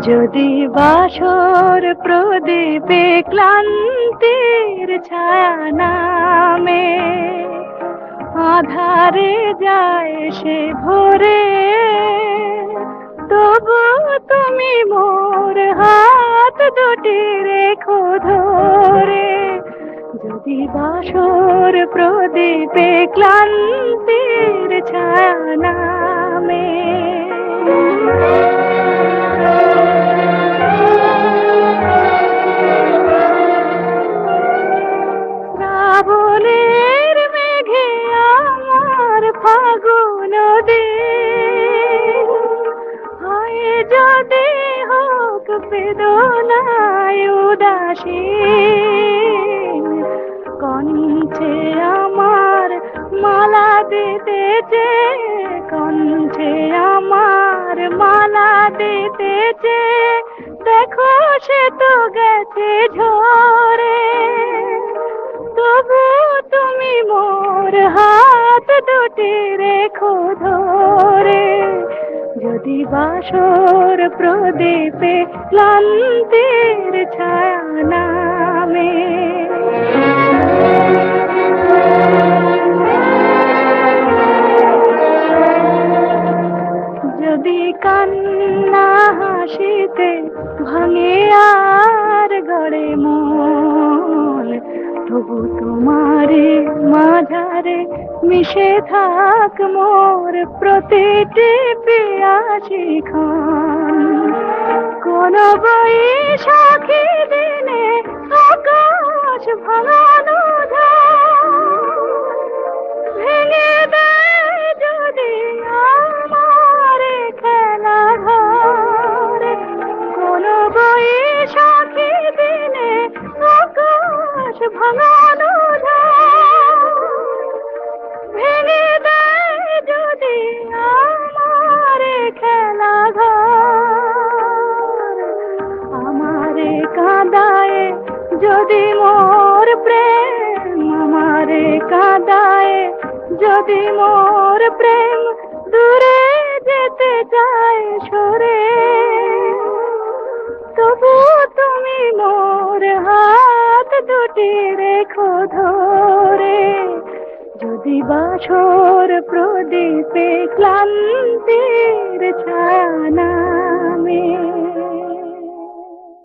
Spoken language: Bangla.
যদি বাসর প্রদীপে ক্লান্তির ছায়া নামে, আধারে যায় সে ভোরে, তবু তুমি মোর হাত দুটি রেখো ধরে। যদি বাসর প্রদীপে ক্লান্তির ছায়া নামে বেদনায় উদাসী কণ্ঠে আমার মালা দিতেছে কণ্ঠে আমার মালা দিতেছে দেখো সে তো গেছে ঝরে তবু তুমি মোর হাত দুটি রেখো ধরে। যদি বাসর প্রদীপে ক্লান্তির ছায়া নামে যদি কান্না হাসিতে ভাঙে আর গড়ে মন, তবু তোমারে মাঝারে মিশে থাক মোর প্রতিটি পিয়াসি খান। কোন বৈশাখী দিনে আকাশ ভাঙানো ভাঙানো যদি মোর প্রেম আমারে কাদায়, যদি মোর প্রেম দূরে যেতে চায় সরে, তবু তুমি মোর হাত দুটি রেখো ধরে। যদি বাসর প্রদীপে ক্লান্তির ছায়া না